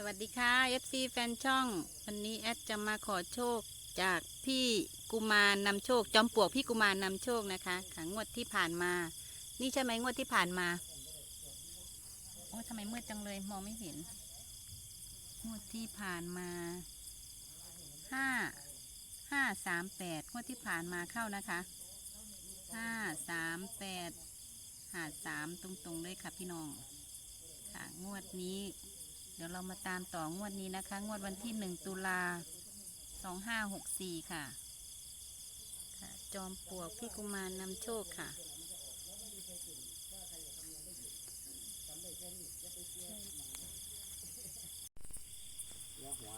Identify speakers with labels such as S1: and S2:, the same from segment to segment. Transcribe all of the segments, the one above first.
S1: สวัสดีค่ะ FC แฟนช่อง วันนี้แอดจะมาขอโชคจากพี่กุมารนำโชค จอมปลวกพี่กุมารนำโชคนะคะค่ะงวดที่ผ่านมา นี่ใช่ไหมงวดที่ผ่านมา โอ้ยทำไมมืดจังเลยมองไม่เห็น งวดที่ผ่านมาห้าห้าสามแปดงวดที่ผ่านมาเข้านะคะห้าสามแปดหาสามตรงๆเลยค่ะพี่น้องค่ะงวดนี้ เดี๋ยวเรามาตามต่องวดนี้นะคะ งวดวันที่หนึ่งตุลาสองห้าหกสี่ค่ะ ค่ะ จอมปลวกพี่กุมารนำโชคค่ะ
S2: หัว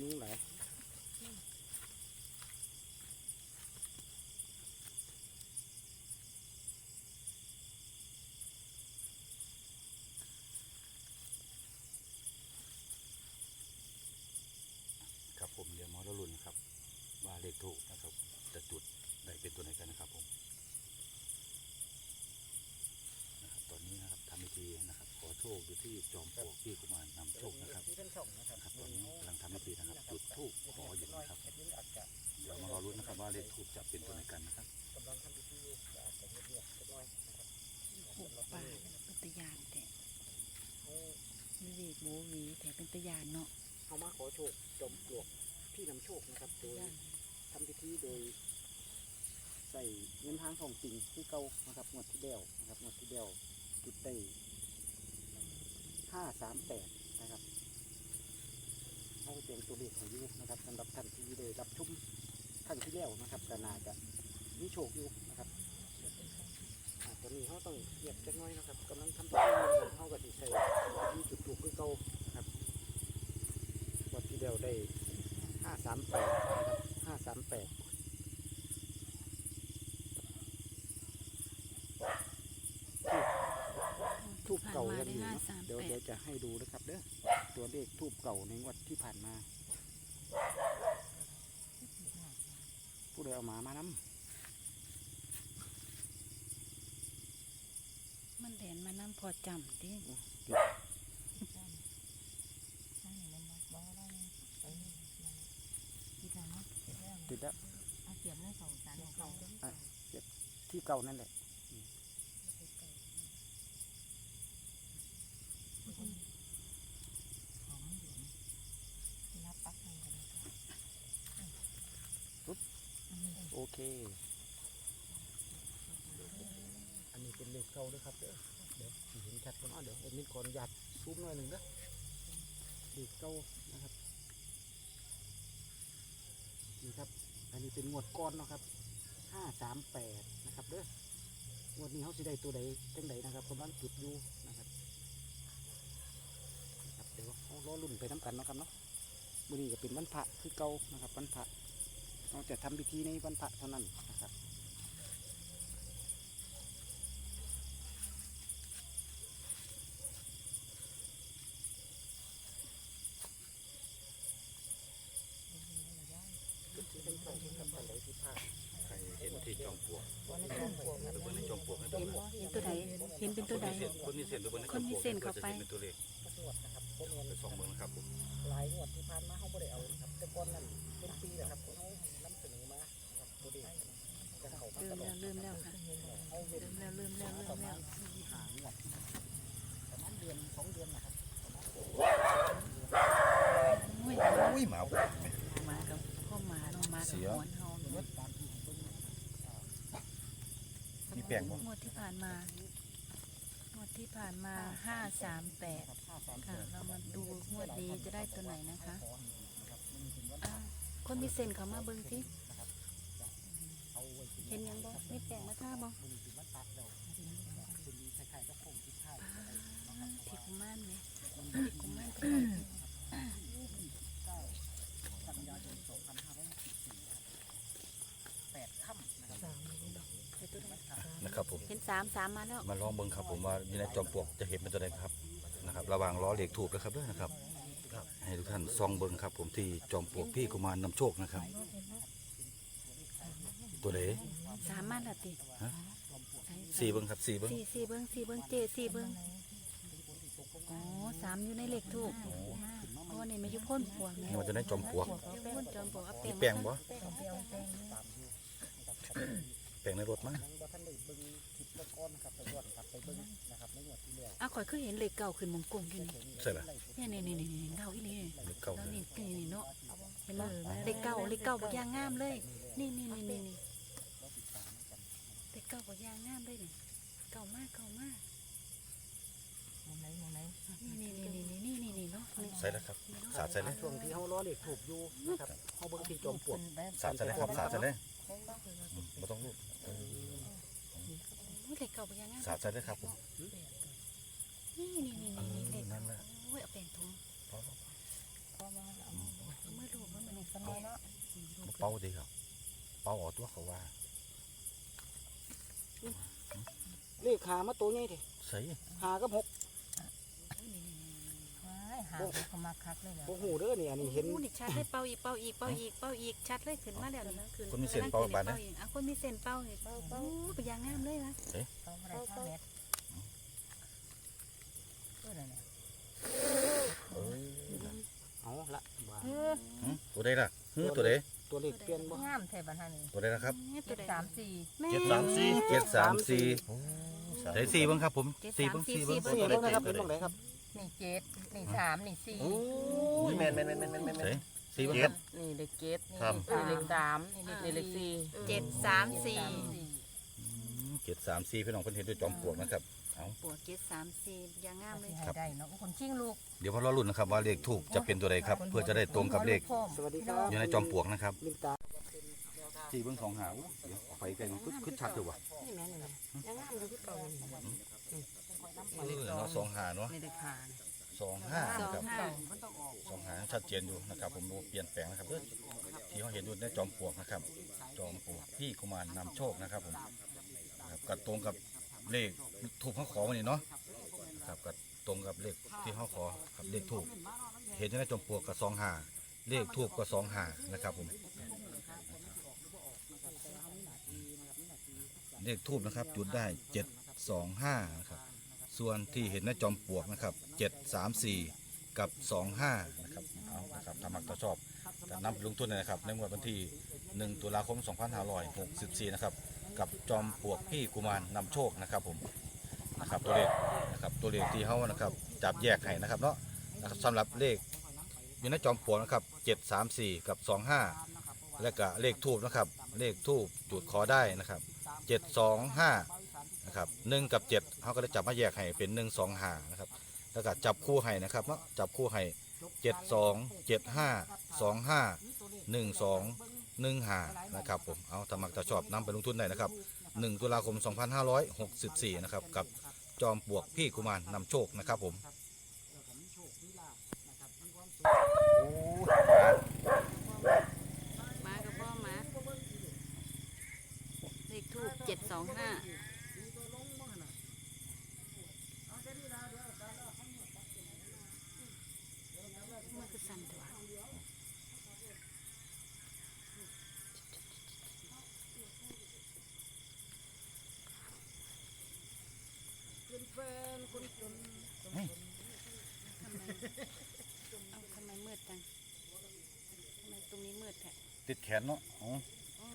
S2: นิ้วไหลครับผมเดี๋ยวมอรลุนนะครับ ว่าเลขถูกนะครับ จะจุดได้เป็นตัวไหนกันนะครับผม นะครับตอนนี้นะครับ ทำพิธีนะครับ ขอโชคอยู่ที่จอมปลวกพี่กุมารนำโชคนะครับ
S3: ที่เป็นช่องนะครับ
S2: นะครับตอนนี้กำลังทำพิธีนะครับจุดธูปขออยู่นะครับ
S3: แอดมินอาจจะ
S2: เดี๋ยวมารอรุ้นนะครับว่าเลขทูปจะเป็นตัวไหนกันนะครับ
S3: กำลังทำพิธีอยู่อาจจะเงียบๆเล็กน้อยนะครับ
S1: หกป่าเป็นตะยานแต่
S3: เขา
S1: วิเวกโบหวีแต่เป็นตะยานเนาะ
S3: เขามาขอโชคจอมปลวกพี่นำโชคนะครับโดยทำพิธีโดยใส่เงินทางของจริงที่เก่านะครับงวดที่เดียวนะครับงวดที่เดียวจุดได้ห้า สามแปดนะครับเอาไปเป็นตัวเลขของยูนะครับสำหรับท่านที่ได้รับชุมครั้งที่แล้วนะครับก็น่าจะมีโชคอยู่นะครับตอนนี้เขาต้องเหยียบจักน้อยนะครับกำลังทำพิธีอยู่เขาก็สิใส่ที่จุดถูกคือเก่าครับวัดที่เดียวได้ห้าสามแปดนะครับห้าสามแปด ทูบเก่า
S1: ผ่
S3: ยัง
S1: น
S3: อยู่
S1: ได้ห้า
S3: เนาะ
S1: สาม
S3: เดี๋ยว
S1: แป
S3: เดี๋ย
S1: ด
S3: วจะให้ดูนะครับเด้อตัวเลขทูบเก่าในงวดที่ผ่านมาผู้ใดเอาหมามานํ
S1: มันแดนมานั่งพอจำดิ
S3: ติดแล้ว
S1: เอาเสียบเลยสองสารของเขา
S3: ที่เก่านั่นแหละ เค อันนี้เป็นเลขเก่าด้วยครับเด้อเดี๋ยวสิเห็นชัดกันเนาะเดี๋ยวเอ็ดมินขออนุญาตซูมหน่อยหนึ่งเด้อเลขเก่านะครับนี่ครับ อันนี้เป็นงวดก้อนเนาะครับห้าสามแปดนะครับเด้องวดนี้เขาสิได้ตัวใดจังใดนะครับกำลังจุดอยู่นะครับนะครับเดี๋ยวเขารอรุ่นไปน้ำกันเนาะครับเนาะมื้อนี้ก็เป็นวันพระคือเก่านะครับวันพระ เราจะทำพิธีในวันพระเท่านั้นนะครับที่เป็นของที่กับท่านใดที่พลาด
S2: ใครเห็นที่จอมปลวกไปเบนในจอมปลวกให้
S1: เห็น
S2: ดู
S1: เห็นตัวใดเห็นเป็นตัวใด
S2: คนมีเส้นไปเบนในจ
S1: ค
S2: อนม
S1: มี
S2: ปลวก
S1: เส้นเข้าไป
S2: จะห็นเป็นตัวเลข
S3: ทุกงวดนะครับพวกเงิน
S2: ไปสองเมืองนะครับผม
S3: หลายงวดที่ผ่านมาเขาไม่ได้เอานะครับแต่ก่อนนั้นเป็นปีนะครับเขานำ เสนอมานะครับตัวเด็ก
S1: ลืมแล้วลืมแล้วค่ะลืมแล้วลืมแล้วลืมแล้ว
S3: ที่หางวดประมาณเดือนสองเดือนนะครับ
S1: โอ้ย
S2: อุ้ยหมาหมา
S1: กับพ่อหมาเนาะมากับ
S2: เสีย
S1: หวนเฮา
S3: เมื่อตามที่ผมเบิ่ง
S2: มีแป้งบ่
S1: งวดที่ผ่านมางวดที่ผ่านมาห้าสามแปด
S3: ค่ะ
S1: เรามาดูงวดนี้จะได้ตัวไหนนะคะคนมีเส้นเขามาเบิ่งที่
S3: เอาไว้ถึง
S1: เห็นยังบ่มีแป้งมาท่าบ่
S3: มันถึงว่าตัดแล้วคุณมีคล้ายๆกับโครงที่ท้าย
S1: อ่าที่กุมารไหมที่กุมารเป็นไร
S3: กันยายน2564แปดค่ำนะครับ
S1: เห็นตัวไหน
S2: นะครับผม
S1: เห็นสามสามมาแล้ว
S2: มาลองเบิ่งครับผมว่าอยู่ในจอมปลวกจะเห็นเป็นตัวใดครับนะครับ ระหว่างล้อเหล็กถูกนะครับด้วยนะครับ ให้ทุกท่านซองเบิ่งครับ ผมที่จอมปลวกพี่กุมารนำโชคนะครับ ตัวไหน
S1: สามมาแล้วติ
S2: ฮะ
S1: ใช่
S2: สี่เบิ่งครับสี่เบิ่ง
S1: สี่สี่เบิ้งสี่เบิ้งเจสี่เบิ้งอ๋อสามอยู่ในเลขทูกเพราะว่านี่ไม่อยุพ่นปวงแม่
S2: นี่มันจะได้จอมปลวก
S1: อยุพ่นจอมปลวกเอาแป้
S2: มี
S1: ง
S2: แป้ง
S1: มา
S2: บ่แป้งในรถมั้ง
S3: ยังบ่ทันได้เบิ่งคลิปก่อนๆนะครับไปย้อนกลับไปเบิ่งนะครับในงวดที่แล้ว
S1: อะข่อยคือเห็นเลขเก่าขึ้นมงกงอยู่นี่
S2: ใช่ล่ะ
S1: เนี่ยนี่นี่นี่นี่เก่าอีนี่
S2: เลขเก่า
S1: แล้ว
S2: เลย
S1: นี่นี่นี่เนาะเห็นไหมเลขเก่าเลขเก่าบ่ย่างงามเลย นี่นี่นี่นี่นี่ เลขเก่าบ่ย่างงามเลยนี่เก่ามากเก่ามากนี่นี่นี่นี่นี่นี่นี่เนาะนี่
S2: ใส่แล้วครับสาดใส่เลย
S3: ช่วงที่เฮาล้อเหล็กถูกอยู่นะครับเฮาเบิ่งที่จอมปลวก
S2: สาดใส่เลยครับสาดใส่เลยอืมบ่ต้องลูกเออ
S1: โอ้ยเลขเก่าบ่ย่างงาม
S2: สาดใส่เลยครับผม
S1: นี่นี่นี่นี่นี่เลข
S2: นั่นแหละ
S1: โอ้ยเอาแป้งถุง
S2: พอแล้ว
S1: เอามือลูบมันมันนี่
S2: มาเป่าดีครับเป่าออกตัวเขาว่า
S3: เลขขามาตัวใหญ่เด้
S2: ใส่
S3: หากับหก
S4: หาเขามาคักเลยเหรอ
S3: บ่ฮู้เด้อนี่อันนี้เห็น
S1: โอ้นี่ชัดเลยเป่าอีกเป่าอีกเป่าอีกเป่าอีกชัดเลยขึ้นมาแล้วนี่ขึ้น
S2: คนมีเส้นเป่าบาดนะ
S1: อีกอะคนมีเส้นเป่าเห็นเป่าเป่าเป็นยางงามเลยนะ
S4: เขาไม่ได้เข้าเม็ดเออนั่นน่ะ
S2: เอ้ย
S3: เอาละว่า
S4: เออ
S2: หึตัวใดล่ะหึตัวใด
S3: ตัวเลขเปลี่ยนบ่
S4: งามแทบันทันนี่
S2: ตัวใดนะครับ
S1: เนี่ยตั
S4: เจ็
S1: ว
S4: ด
S1: ใด
S4: สามสี่
S1: แม่
S2: เจ็ดสามสี่เจ็ดสามสี่ใส่สี่เบ้างครับผม
S1: เจ็ด
S2: สี่
S1: สาม
S2: เบ้าง
S1: สี่
S2: สี่เบ้าง
S1: สี่
S3: นี่เบิ่งนะครับเป็นตรงไหนครับ
S4: นี่เจ็ดนี่สามนี่สี่
S5: ยแมนแมนแมนแมนแมนแมน
S2: ใส่สี่เบ้างครับ
S4: นี่เลขเจ็ดนี่
S5: ครับ
S4: เลขสามนี่เลขสี่
S1: เจ็ดสามสี่
S2: อืมเจ็ดสามสี่พี่น้องเพิ่นเห็นด้วยจอมปลวกนะครับเอา
S1: ปวดเจ็ดสามสี่ยางงามเลย
S4: ให้ได้เนาะคนชิงลูก
S2: เดี๋ยวพอเราลุ้นนะครับว่าเลขถูกจะเป็นตัวใดครับ เพื่อจะได้ตรงกับเลข
S3: สวัสดีครับ
S2: อยู่ในจอมปลวกนะครับ
S3: ลืมตา
S2: สี่เบ้างสองหาอู้เดี๋ยวเอาไปไกลมันคึดคึดชัดอยู่ว่ะ
S4: นี่แม่นี่แม่ยังงามอยู่ที่เก่านี่
S2: เออเนาะสองหาเนาะ
S4: นี่เลขห้า
S2: สองห้า
S1: สอ
S2: นะ
S1: ง
S2: ครับ
S1: ห้า
S2: สองหางชัดเจนอยู่นะครับผมดูเปลี่ยนแปลงนะครับเด้อที่เขาเห็นอยู่ในจอมปลวกนะครับ จอมปลวกพี่กุมารนำโชคนะครับผมครับก็ตรงกับ เลขถูกเขาขอมาเนี่เนาะครับก็ตรงกับเลขที่เขาขอกับเลขถูก เห็นอยู่ในจอมปลวกกับสองหาเลขถูกกับสองหานะครับผมเลขทูบนะครับ จุดได้เจ็ดสองห้านะครับส่วนที่เห็นในจอมปลวกนะครับเจ็ดสามสี่กับสองห้านะครับเอานะครับถ้ามักถ้าชอบก็นำไปลงทุนนะครับในงวดวันที่หนึ่งตุลาคม2564นะครับ กับจอมปลวกพี่กุมารนำโชคนะครับผมนะครับตัวเลขนะครับตัวเลขที่เขานะครับจับแยกให้นะครับเนาะนะครับสำหรับเลขอยู่ในจอมปลวกนะครับ734 กับ 25 และก็เลขทูบนะครับเลขทูบจุดขอได้นะครับ725นะครับหนึ่งกับเจ็ดเขาก็ได้จับมาแยกให้เป็นหนึ่งสองหานะครับแล้วก็จับคู่ให้นะครับเนาะจับคู่ให้เจ็ดสองเจ็ด หนึ่งห่านะครับผมเอาธรรมักจะชอบนำไปลงทุนได้นะครับหนึ่งตุลาคม 2564 นะครับ กับจอมปลวกพี่กุมารนำโชคนะครับผม
S1: มากับพ่อมาเลขทูบเจ็ดสองห้ามันคือสั่นตัว เอาทำไมมืดจังทำไมตรงนี้มืดแท้
S2: ติดแขนเนาะอ๋อ
S1: โอ้